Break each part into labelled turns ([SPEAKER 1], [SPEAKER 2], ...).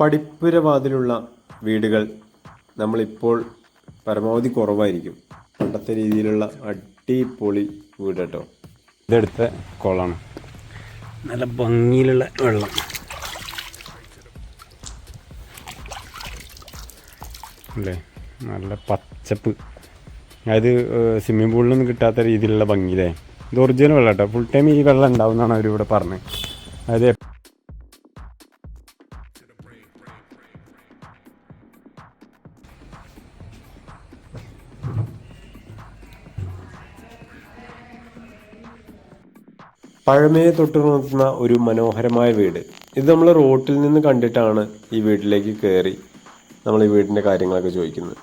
[SPEAKER 1] പടിപ്പുര വാതിലുള്ള വീടുകൾ നമ്മളിപ്പോൾ പരമാവധി കുറവായിരിക്കും. പണ്ടത്തെ രീതിയിലുള്ള അടിപൊളി വീട് കേട്ടോ
[SPEAKER 2] ഇതെടുത്ത കുളമാണ് നല്ല ഭംഗിയിലുള്ള വെള്ളം. അല്ലേ? നല്ല പച്ചപ്പ്. അതായത് സ്വിമ്മിംഗ് പൂളിലൊന്നും കിട്ടാത്ത രീതിയിലുള്ള ഭംഗിയില്ലേ? ഇത് ഒറിജിനൽ വെള്ളം കേട്ടോ ഫുൾ ടൈം ഈ വെള്ളം ഉണ്ടാവും എന്നാണ് അവരിവിടെ പറഞ്ഞത്. അതായത്
[SPEAKER 1] പഴമയെ തൊട്ടുണർത്തുന്ന ഒരു മനോഹരമായ വീട്. ഇത് നമ്മൾ റോട്ടിൽ നിന്ന് കണ്ടിട്ടാണ് ഈ വീട്ടിലേക്ക് കയറി നമ്മൾ ഈ വീടിന്റെ കാര്യങ്ങളൊക്കെ ചോദിക്കുന്നത്.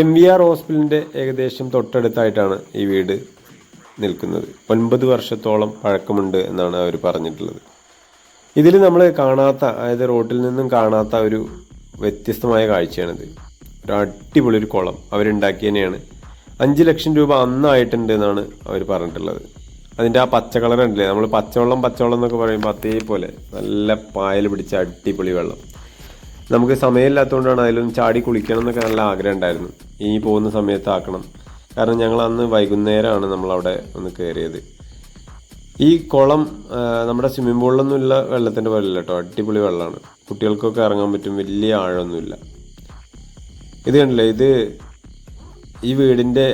[SPEAKER 1] എം വി ആർ ഹോസ്പിറ്റലിന്റെ ഏകദേശം തൊട്ടടുത്തായിട്ടാണ് ഈ വീട് നിൽക്കുന്നത്. ഒൻപത് വർഷത്തോളം പഴക്കമുണ്ട് എന്നാണ് അവർ പറഞ്ഞിട്ടുള്ളത്. ഇതിൽ നമ്മൾ കാണാത്ത അതായത് റോട്ടിൽ നിന്നും കാണാത്ത ഒരു വ്യത്യസ്തമായ കാഴ്ചയാണിത്. ഒരു അടിപൊളി ഒരു കുളം അവരുണ്ടാക്കി തന്നെയാണ് അഞ്ച് ലക്ഷം രൂപ അന്നായിട്ടുണ്ട് എന്നാണ് അവർ പറഞ്ഞിട്ടുള്ളത്. അതിന്റെ ആ പച്ച കളർ ഉണ്ടല്ലേ? നമ്മൾ പച്ചവെള്ളം പച്ചവെള്ളം എന്നൊക്കെ പറയുമ്പോൾ അതേപോലെ നല്ല പായൽ പിടിച്ച അടിപൊളി വെള്ളം. നമുക്ക് സമയമില്ലാത്തതുകൊണ്ടാണ് അതിലൊന്ന് ചാടി കുളിക്കണം എന്നൊക്കെ നല്ല ആഗ്രഹം ഉണ്ടായിരുന്നു. ഈ പോകുന്ന സമയത്ത് ആക്കണം കാരണം ഞങ്ങൾ അന്ന് വൈകുന്നേരമാണ് നമ്മളവിടെ ഒന്ന് കയറിയത് ഈ കുളം നമ്മുടെ സ്വിമ്മിംഗ് പൂളിലൊന്നുമില്ല വെള്ളത്തിന്റെ പോലെ കേട്ടോ. അടിപൊളി വെള്ളമാണ് കുട്ടികൾക്കൊക്കെ ഇറങ്ങാൻ പറ്റും. വലിയ ആഴമൊന്നുമില്ല ഇത് കണ്ടില്ലേ? ഇത് ഈ വീടിന്റെ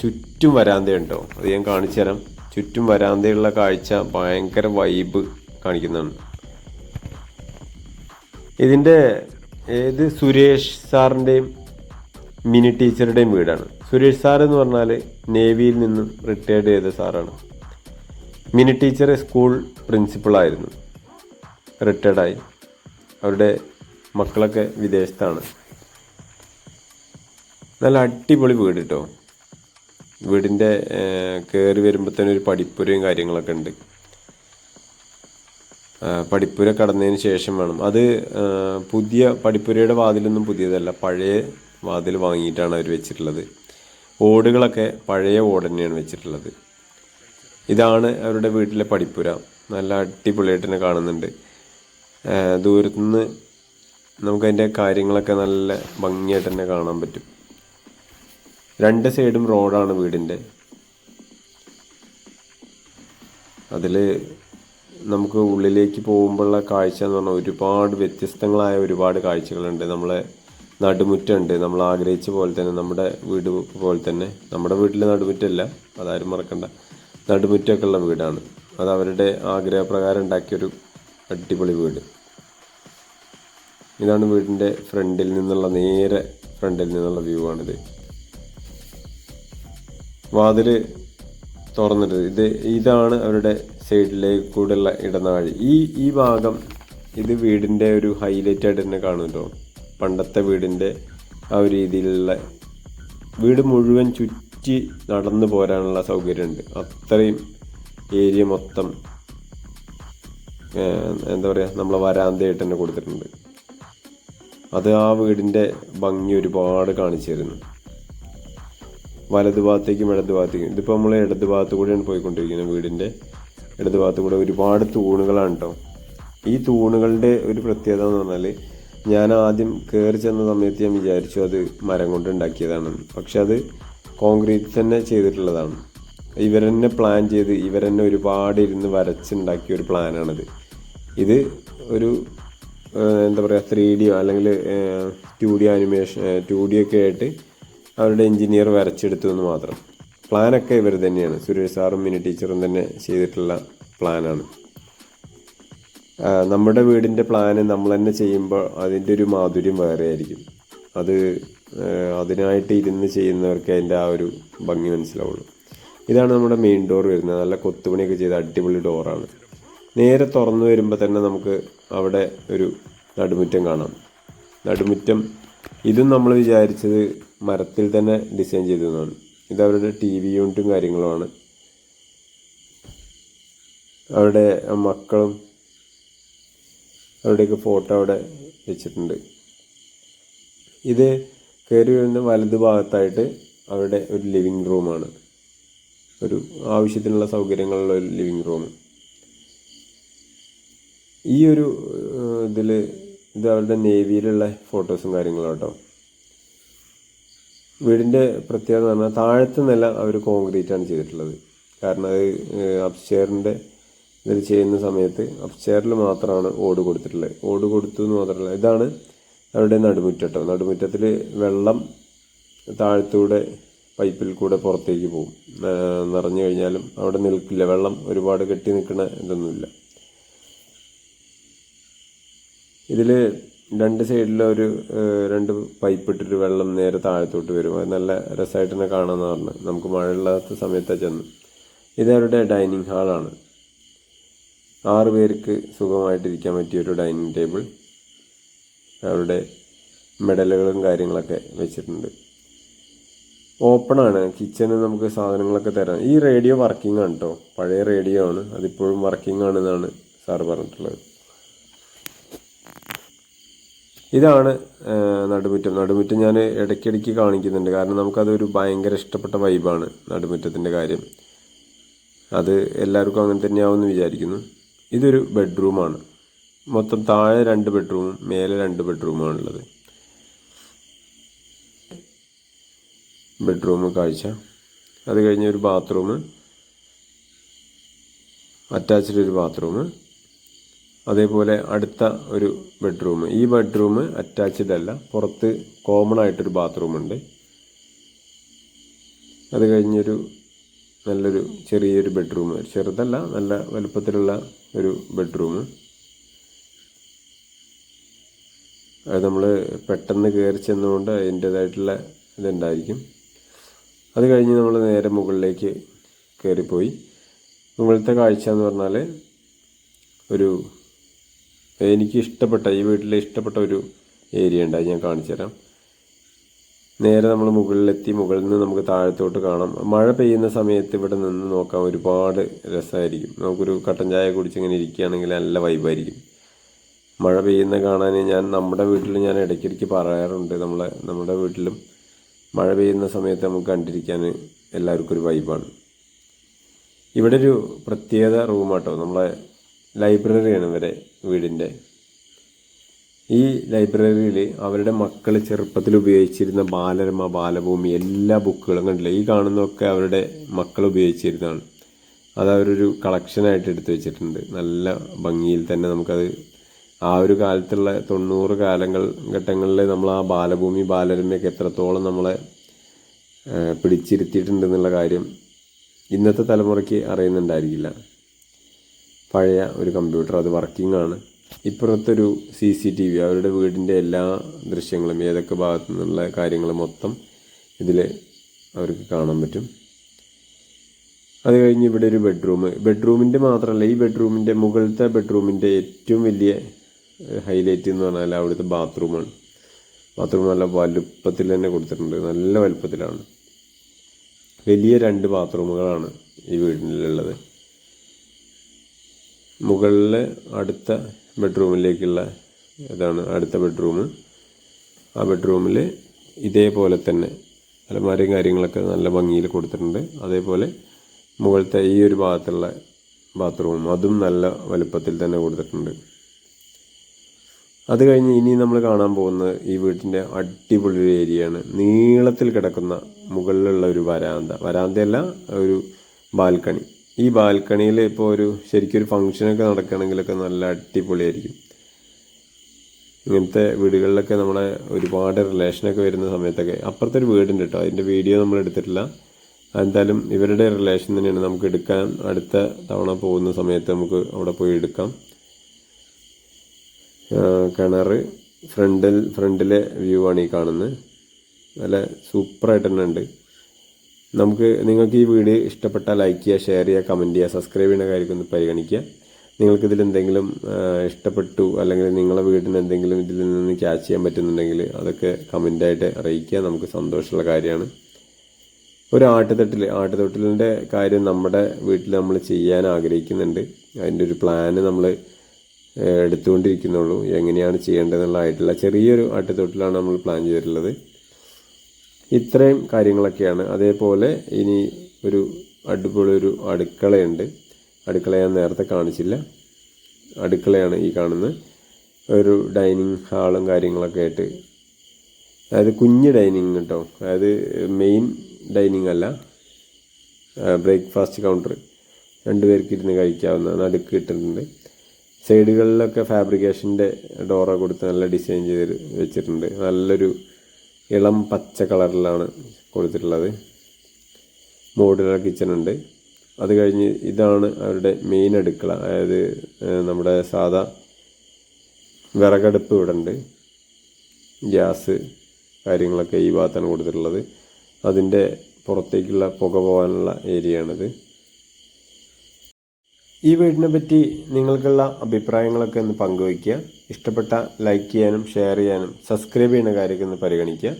[SPEAKER 1] ചുറ്റും വരാന്തയുണ്ടോ? അത് ഞാൻ കാണിച്ചു തരാം ചുറ്റും വരാന്തയുള്ള കാഴ്ച ഭയങ്കര വൈബ് കാണിക്കുന്നതാണ് ഇതിന്റെ ഏത് സുരേഷ് സാറിന്റെയും മിനി ടീച്ചറുടെയും വീടാണ്. സുരേഷ് സാർ എന്ന് പറഞ്ഞാൽ നേവിയിൽ നിന്നും റിട്ടയർഡ് ചെയ്ത സാറാണ്. മിനി ടീച്ചർ സ്കൂൾ പ്രിൻസിപ്പളായിരുന്നു റിട്ടയർഡായി അവരുടെ മക്കളൊക്കെ വിദേശത്താണ്. നല്ല അടിപൊളി വീട് കേട്ടോ വീടിന്റെ കയറി വരുമ്പോൾ തന്നെ ഒരു പടിപ്പുരയും കാര്യങ്ങളൊക്കെ ഉണ്ട്. പടിപ്പുര കടന്നതിന് ശേഷം വേണം. അത് പുതിയ പടിപ്പുരയുടെ വാതിലൊന്നും പുതിയതല്ല. പഴയ വാതിൽ വാങ്ങിയിട്ടാണ് അവർ വെച്ചിട്ടുള്ളത്. ഓടുകളൊക്കെ പഴയ ഓട് തന്നെയാണ് വെച്ചിട്ടുള്ളത്. ഇതാണ് അവരുടെ വീട്ടിലെ പടിപ്പുര. നല്ല അടിപൊളിയായിട്ട് തന്നെ കാണുന്നുണ്ട്. ദൂരത്തുനിന്ന് നമുക്കതിന്റെ കാര്യങ്ങളൊക്കെ നല്ല ഭംഗിയായിട്ട് തന്നെ കാണാൻ പറ്റും. രണ്ട് സൈഡും റോഡാണ് വീടിന്റെ. അതിൽ നമുക്ക് ഉള്ളിലേക്ക് പോകുമ്പോഴുള്ള കാഴ്ച എന്ന് പറഞ്ഞാൽ ഒരുപാട് വ്യത്യസ്തങ്ങളായ ഒരുപാട് കാഴ്ചകളുണ്ട്. നമ്മളെ നടുമുറ്റുണ്ട് നമ്മൾ ആഗ്രഹിച്ച പോലെ തന്നെ നമ്മുടെ വീട് പോലെ തന്നെ. നമ്മുടെ വീട്ടിൽ നടുമുറ്റല്ല. അതാരും മറക്കണ്ട. നടുമുറ്റമൊക്കെ ഉള്ള വീടാണ്. അത് അവരുടെ ആഗ്രഹപ്രകാരം ഉണ്ടാക്കിയൊരു അടിപൊളി വീട്. ഇതാണ് വീടിന്റെ ഫ്രണ്ടിൽ നിന്നുള്ള നേരെ ഫ്രണ്ടിൽ നിന്നുള്ള വ്യൂ ആണിത് വാതിൽ തുറന്നിട്ട് ഇത് ഇതാണ് അവരുടെ സൈഡിലേക്ക് കൂടെയുള്ള ഇടനാഴി. ഈ ഈ ഭാഗം ഇത് വീടിന്റെ ഒരു ഹൈലൈറ്റ് ആയിട്ട് തന്നെ കാണുമല്ലോ പണ്ടത്തെ വീടിന്റെ ആ ഒരു രീതിയിലുള്ള വീട് മുഴുവൻ ചുറ്റി നടന്നു പോരാനുള്ള സൗകര്യമുണ്ട്. അത്രയും ഏരിയ മൊത്തം എന്താ പറയുക നമ്മളെ വരാന്തയായിട്ട് തന്നെ കൊടുത്തിട്ടുണ്ട്. അത് ആ വീടിന്റെ ഭംഗി ഒരുപാട് കാണിച്ചു തരുന്നു. വലതു ഭാഗത്തേക്കും ഇടത് ഭാഗത്തേക്കും. ഇതിപ്പോൾ നമ്മൾ ഇടത് ഭാഗത്ത് കൂടെയാണ് പോയിക്കൊണ്ടിരിക്കുന്നത് വീടിന്റെ ഇടത് ഭാഗത്ത് കൂടെ ഒരുപാട് തൂണുകളാണ് കേട്ടോ ഈ തൂണുകളുടെ ഒരു പ്രത്യേകത എന്ന് പറഞ്ഞാൽ ഞാൻ ആദ്യം കയറി ചെന്ന സമയത്ത് ഞാൻ വിചാരിച്ചു അത് മരം കൊണ്ട് ഉണ്ടാക്കിയതാണെന്ന് പക്ഷെ അത് കോൺക്രീറ്റ് തന്നെ ചെയ്തിട്ടുള്ളതാണ്. ഇവരെന്നെ പ്ലാൻ ചെയ്ത് ഇവരെന്നെ ഒരുപാട് ഇരുന്ന് വരച്ചുണ്ടാക്കിയ ഒരു പ്ലാനാണിത് ഇത് ഒരു എന്താ പറയുക ത്രീ ഡിയോ അല്ലെങ്കിൽ two D animation two D ഒക്കെ ആയിട്ട് അവരുടെ എഞ്ചിനീയർ വരച്ചെടുത്തു എന്ന് മാത്രം. പ്ലാനൊക്കെ ഇവർ തന്നെയാണ്. സുരേഷ് സാറും മിനി ടീച്ചറും തന്നെ ചെയ്തിട്ടുള്ള പ്ലാനാണ്. നമ്മുടെ വീടിന്റെ പ്ലാന് നമ്മൾ തന്നെ ചെയ്യുമ്പോൾ അതിന്റെ ഒരു മാധുര്യം വേറെ ആയിരിക്കും. അത് അതിനായിട്ട് ഇരുന്ന് ചെയ്യുന്നവർക്ക് അതിന്റെ ആ ഒരു ഭംഗി മനസ്സിലാവുള്ളൂ. ഇതാണ് നമ്മുടെ മെയിൻ ഡോർ വരുന്നത്. നല്ല കൊത്തുപണിയൊക്കെ ചെയ്ത അടിപൊളി ഡോറാണ് നേരെ തുറന്നു വരുമ്പോൾ തന്നെ നമുക്ക് അവിടെ ഒരു നടുമുറ്റം കാണാം. നടുമുറ്റം ഇതും നമ്മൾ വിചാരിച്ചത് മരത്തിൽ തന്നെ ഡിസൈൻ ചെയ്തതാണ്. ഇത് അവരുടെ ടി വി യൂണിറ്റും കാര്യങ്ങളുമാണ്. അവരുടെ മക്കളും അവരുടെയൊക്കെ ഫോട്ടോ അവിടെ വെച്ചിട്ടുണ്ട്. ഇത് കയറി വരുന്ന വലത് ഭാഗത്തായിട്ട് അവരുടെ ഒരു ലിവിങ് റൂമാണ് ഒരു ആവശ്യത്തിനുള്ള സൗകര്യങ്ങളുള്ള ഒരു ലിവിങ് റൂം ഈ ഒരു ഇതിൽ ഇത് അവരുടെ നേവിയിലുള്ള ഫോട്ടോസും കാര്യങ്ങളും കേട്ടോ വീടിന്റെ പ്രത്യേകത എന്ന് പറഞ്ഞാൽ താഴത്തെ നില അവർ കോൺക്രീറ്റാണ് ചെയ്തിട്ടുള്ളത്. കാരണം അത് അപ്സ്റ്റെയറിന്റെ ഇതിൽ ചെയ്യുന്ന സമയത്ത് അപ്സ്റ്റെയറിൽ മാത്രമാണ് ഓട് കൊടുത്തിട്ടുള്ളത്. ഓട് കൊടുത്തു എന്ന് മാത്രമല്ല ഇതാണ് അവരുടെ നടുമുറ്റട്ടോ. നടുമുറ്റത്തിൽ വെള്ളം താഴത്തൂടെ പൈപ്പിൽ കൂടെ പുറത്തേക്ക് പോകും. നിറഞ്ഞു കഴിഞ്ഞാലും അവിടെ നിൽക്കില്ല. വെള്ളം ഒരുപാട് കെട്ടി നിൽക്കുന്ന ഇതൊന്നുമില്ല. ഇതിൽ രണ്ട് സൈഡിലൊരു രണ്ട് പൈപ്പ് ഇട്ടിട്ട് വെള്ളം നേരെ താഴത്തോട്ട് വരും. അത് നല്ല രസമായിട്ട് തന്നെ കാണാമെന്ന് പറഞ്ഞു. നമുക്ക് മഴയില്ലാത്ത സമയത്താണ് ചെന്ന്. ഇതവരുടെ ഡൈനിങ് ഹാളാണ് ആറ് പേർക്ക് സുഖമായിട്ടിരിക്കാൻ പറ്റിയ ഒരു ഡൈനിങ് ടേബിൾ അവരുടെ മെഡലുകളും കാര്യങ്ങളൊക്കെ വെച്ചിട്ടുണ്ട്. ഓപ്പണാണ് കിച്ചണിൽ നമുക്ക് സാധനങ്ങളൊക്കെ തരാം. ഈ റേഡിയോ വർക്കിംഗ് ആണ് കേട്ടോ പഴയ റേഡിയോ ആണ്. അതിപ്പോഴും വർക്കിംഗ് ആണെന്നാണ് സാറ് പറഞ്ഞിട്ടുള്ളത്. ഇതാണ് നടുമുറ്റം. നടുമുറ്റം ഞാൻ ഇടയ്ക്കിടയ്ക്ക് കാണിക്കുന്നുണ്ട്. കാരണം നമുക്കതൊരു ഭയങ്കര ഇഷ്ടപ്പെട്ട വൈബാണ് നടുമുറ്റത്തിന്റെ കാര്യം. അത് എല്ലാവർക്കും അങ്ങനെ തന്നെയാവുമെന്ന് വിചാരിക്കുന്നു. ഇതൊരു ബെഡ്റൂമാണ് മൊത്തം താഴെ രണ്ട് ബെഡ്റൂമും മേലെ രണ്ട് ബെഡ്റൂമാണുള്ളത് ബെഡ്റൂം കാഴ്ച. അത് കഴിഞ്ഞ് ഒരു ബാത്റൂം അറ്റാച്ച്ഡ് ഒരു ബാത്റൂം അതേപോലെ അടുത്ത ഒരു ബെഡ്റൂം ഈ ബെഡ്റൂം അറ്റാച്ച്ഡ് അല്ല. പുറത്ത് കോമൺ ആയിട്ടൊരു ബാത്റൂം ഉണ്ട്. അത് കഴിഞ്ഞൊരു നല്ലൊരു ചെറിയൊരു ബെഡ്റൂം ചെറുതല്ല നല്ല വലുപ്പത്തിലുള്ള ഒരു ബെഡ്റൂം അത് നമ്മൾ പെട്ടെന്ന് കയറി ചെന്നുകൊണ്ട് അതിന്റേതായിട്ടുള്ള ഇതുണ്ടായിരിക്കും. അത് കഴിഞ്ഞ് നമ്മൾ നേരെ മുകളിലേക്ക് കയറിപ്പോയി മുകളിലത്തെ കാഴ്ച എന്ന് പറഞ്ഞാൽ ഒരു എനിക്ക് ഇഷ്ടപ്പെട്ട ഈ വീട്ടിലെ ഇഷ്ടപ്പെട്ട ഒരു ഏരിയ ഉണ്ട് അത് ഞാൻ കാണിച്ചു തരാം നേരെ നമ്മൾ മുകളിലെത്തി മുകളിൽ നിന്ന് നമുക്ക് താഴത്തോട്ട് കാണാം. മഴ പെയ്യുന്ന സമയത്ത് ഇവിടെ നിന്ന് നോക്കാൻ ഒരുപാട് രസമായിരിക്കും. നമുക്കൊരു കട്ടൻ ചായ കുടിച്ച് ഇങ്ങനെ ഇരിക്കുകയാണെങ്കിൽ നല്ല വൈബായിരിക്കും മഴ പെയ്യുന്ന കാണാൻ ഞാൻ നമ്മുടെ വീട്ടിൽ ഞാൻ ഇടയ്ക്കിടയ്ക്ക് പറയാറുണ്ട്. നമ്മളെ നമ്മുടെ വീട്ടിലും മഴ പെയ്യുന്ന സമയത്ത് നമുക്ക് കണ്ടിരിക്കാൻ എല്ലാവർക്കും ഒരു വൈബാണ് ഇവിടെ ഒരു പ്രത്യേക റൂമാട്ടോ നമ്മളെ ലൈബ്രറിയാണ് ഇവരെ വീടിന്റെ. ഈ ലൈബ്രറിയിൽ അവരുടെ മക്കൾ ചെറുപ്പത്തിൽ ഉപയോഗിച്ചിരുന്ന ബാലരമ ബാലഭൂമി എല്ലാ ബുക്കുകളും കണ്ടില്ല? ഈ കാണുന്നതൊക്കെ അവരുടെ മക്കൾ ഉപയോഗിച്ചിരുന്നതാണ്. അത് അവരൊരു കളക്ഷനായിട്ട് എടുത്തു വെച്ചിട്ടുണ്ട്. നല്ല ഭംഗിയിൽ തന്നെ നമുക്കത് ആ ഒരു കാലത്തുള്ള തൊണ്ണൂറ് കാലങ്ങൾ ഘട്ടങ്ങളിൽ നമ്മൾ ആ ബാലഭൂമി ബാലരമയൊക്കെ എത്രത്തോളം നമ്മളെ പിടിച്ചിരുത്തിയിട്ടുണ്ടെന്നുള്ള കാര്യം ഇന്നത്തെ തലമുറയ്ക്ക് അറിയുന്നുണ്ടായിരിക്കില്ല. പഴയ ഒരു കമ്പ്യൂട്ടർ അത് വർക്കിംഗ് ആണ്. ഇപ്പുറത്തൊരു സി സി ടി വി അവരുടെ വീടിന്റെ എല്ലാ ദൃശ്യങ്ങളും ഏതൊക്കെ ഭാഗത്തു നിന്നുള്ള കാര്യങ്ങൾ മൊത്തം ഇതിൽ അവർക്ക് കാണാൻ പറ്റും. അത് കഴിഞ്ഞ് ഇവിടെ ഒരു ബെഡ്റൂം ബെഡ്റൂമിന്റെ മാത്രമല്ല ഈ ബെഡ്റൂമിന്റെ മുകളിലത്തെ ബെഡ്റൂമിന്റെ ഏറ്റവും വലിയ ഹൈലൈറ്റ് എന്ന് പറഞ്ഞാൽ അവിടുത്തെ ബാത്റൂമാണ് ബാത്റൂം നല്ല വലുപ്പത്തിൽ തന്നെ കൊടുത്തിട്ടുണ്ട്. നല്ല വലുപ്പത്തിലാണ്. വലിയ രണ്ട് ബാത്റൂമുകളാണ് ഈ വീടിനുള്ളത് മുകളിൽ അടുത്ത ബെഡ്റൂമിലേക്കുള്ള ഇതാണ് അടുത്ത ബെഡ്റൂം. ആ ബെഡ്റൂമിൽ ഇതേപോലെ തന്നെ അലമാരയും കാര്യങ്ങളൊക്കെ നല്ല ഭംഗിയിൽ കൊടുത്തിട്ടുണ്ട്. അതേപോലെ മുകളിലത്തെ ഈ ഒരു ഭാഗത്തുള്ള ബാത്റൂം അതും നല്ല വലുപ്പത്തിൽ തന്നെ കൊടുത്തിട്ടുണ്ട്. അത് കഴിഞ്ഞ് ഇനി നമ്മൾ കാണാൻ പോകുന്നത് ഈ വീട്ടിന്റെ അടിപൊളി ഒരു ഏരിയയാണ്. നീളത്തിൽ കിടക്കുന്ന മുകളിലുള്ള ഒരു വരാന്ത. വരാന്തയല്ല ഒരു ബാൽക്കണി. ഈ ബാൽക്കണിയിൽ ഇപ്പോൾ ഒരു ശരിക്കൊരു ഫംഗ്ഷനൊക്കെ നടക്കുകയാണെങ്കിലൊക്കെ നല്ല അടിപൊളിയായിരിക്കും. ഇങ്ങനത്തെ വീടുകളിലൊക്കെ നമ്മളെ ഒരുപാട് റിലേഷനൊക്കെ വരുന്ന സമയത്തൊക്കെ അപ്പുറത്തെ ഒരു വീടുണ്ട് കേട്ടോ അതിന്റെ വീഡിയോ നമ്മൾ എടുത്തിട്ടില്ല. എന്തായാലും ഇവരുടെ റിലേഷൻ തന്നെയാണ്. നമുക്ക് എടുക്കാൻ അടുത്ത തവണ പോകുന്ന സമയത്ത് നമുക്ക് അവിടെ പോയി എടുക്കാം. കിണർ ഫ്രണ്ടിൽ ഫ്രണ്ടിലെ വ്യൂ ആണ് ഈ കാണുന്നത്. നല്ല സൂപ്പറായിട്ട് തന്നെ ഉണ്ട്. നമുക്ക് നിങ്ങൾക്ക് ഈ വീഡിയോ ഇഷ്ടപ്പെട്ടാൽ ലൈക്ക് ചെയ്യുക ഷെയർ ചെയ്യുക കമന്റ് ചെയ്യുക സബ്സ്ക്രൈബ് ചെയ്യുന്ന കാര്യമൊക്കെ ഒന്ന് പരിഗണിക്കുക. നിങ്ങൾക്ക് ഇതിൽ എന്തെങ്കിലും ഇഷ്ടപ്പെട്ടു അല്ലെങ്കിൽ നിങ്ങളെ വീടിന് എന്തെങ്കിലും ഇതിൽ നിന്ന് ക്യാച്ച് ചെയ്യാൻ പറ്റുന്നുണ്ടെങ്കിൽ അതൊക്കെ കമന്റായിട്ട് അറിയിക്കുക. നമുക്ക് സന്തോഷമുള്ള കാര്യമാണ്. ഒരു ആട്ടുതൊട്ടിൽ ആട്ടുതൊട്ടിലിന്റെ കാര്യം നമ്മുടെ വീട്ടിൽ നമ്മൾ ചെയ്യാൻ ആഗ്രഹിക്കുന്നുണ്ട്. അതിന്റെ ഒരു പ്ലാന് നമ്മൾ എടുത്തുകൊണ്ടിരിക്കുന്നുള്ളൂ. എങ്ങനെയാണ് ചെയ്യേണ്ടതെന്നുള്ള ആയിട്ടുള്ള ചെറിയൊരു ആട്ടുതൊട്ടിലാണ് നമ്മൾ പ്ലാൻ ചെയ്തിട്ടുള്ളത്. ഇത്രയും കാര്യങ്ങളൊക്കെയാണ്. അതേപോലെ ഇനി ഒരു അടിപൊളി ഒരു അടുക്കളയുണ്ട്. അടുക്കള ഞാൻ നേരത്തെ കാണിച്ചില്ല. അടുക്കളയാണ് ഈ കാണുന്നത്. ഒരു ഡൈനിങ് ഹാളും കാര്യങ്ങളൊക്കെ ആയിട്ട്. അതായത് കുഞ്ഞ് ഡൈനിങ് കേട്ടോ. അതായത് മെയിൻ ഡൈനിങ് അല്ല. Breakfast counter. രണ്ടുപേർക്ക് ഇരുന്ന് കഴിക്കാവുന്ന നടുക്ക് ഇട്ടിട്ടുണ്ട്. സൈഡുകളിലൊക്കെ ഫാബ്രിക്കേഷന്റെ ഡോറ കൊടുത്ത് നല്ല ഡിസൈൻ ചെയ്ത് വെച്ചിട്ടുണ്ട്. നല്ലൊരു ഇളം പച്ച കളറിലാണ് കൊടുത്തിട്ടുള്ളത്. മോഡുലർ കിച്ചൺ ഉണ്ട്. അത് കഴിഞ്ഞ് ഇതാണ് അവരുടെ മെയിൻ അടുക്കള. അതായത് നമ്മുടെ സാധാ വിറകടുപ്പ് ഇവിടെ ഉണ്ട്. ഗ്യാസ് കാര്യങ്ങളൊക്കെ ഈ ഭാഗത്താണ് കൊടുത്തിട്ടുള്ളത്. അതിന്റെ പുറത്തേക്കുള്ള പുക പോകാനുള്ള ഏരിയയാണിത്. ഈ വീടിനെ പറ്റി നിങ്ങൾക്കുള്ള അഭിപ്രായങ്ങളൊക്കെ ഒന്ന് പങ്കുവയ്ക്കുക. ഇഷ്ടപ്പെട്ട ലൈക്ക് ചെയ്യാനും ഷെയർ ചെയ്യാനും സബ്സ്ക്രൈബ് ചെയ്യുന്ന കാര്യമൊക്കെ ഒന്ന് പരിഗണിക്കുക.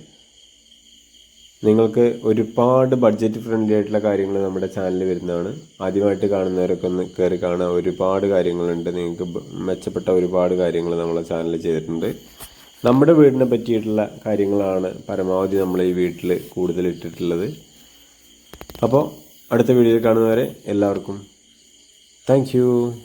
[SPEAKER 1] നിങ്ങൾക്ക് ഒരുപാട് ബഡ്ജറ്റ് ഫ്രണ്ട്ലി ആയിട്ടുള്ള കാര്യങ്ങൾ നമ്മുടെ ചാനലിൽ വരുന്നതാണ്. ആദ്യമായിട്ട് കാണുന്നവരൊക്കെ ഒന്ന് കയറി കാണുക. ഒരുപാട് കാര്യങ്ങളുണ്ട്. നിങ്ങൾക്ക് മെച്ചപ്പെട്ട ഒരുപാട് കാര്യങ്ങൾ നമ്മളെ ചാനലിൽ ചെയ്തിട്ടുണ്ട്. നമ്മുടെ വീടിനെ പറ്റിയിട്ടുള്ള കാര്യങ്ങളാണ് പരമാവധി നമ്മൾ ഈ വീട്ടിൽ കൂടുതൽ ഇട്ടിട്ടുള്ളത്. അപ്പോൾ അടുത്ത വീഡിയോയിൽ കാണുന്നവരെ എല്ലാവർക്കും Thank you.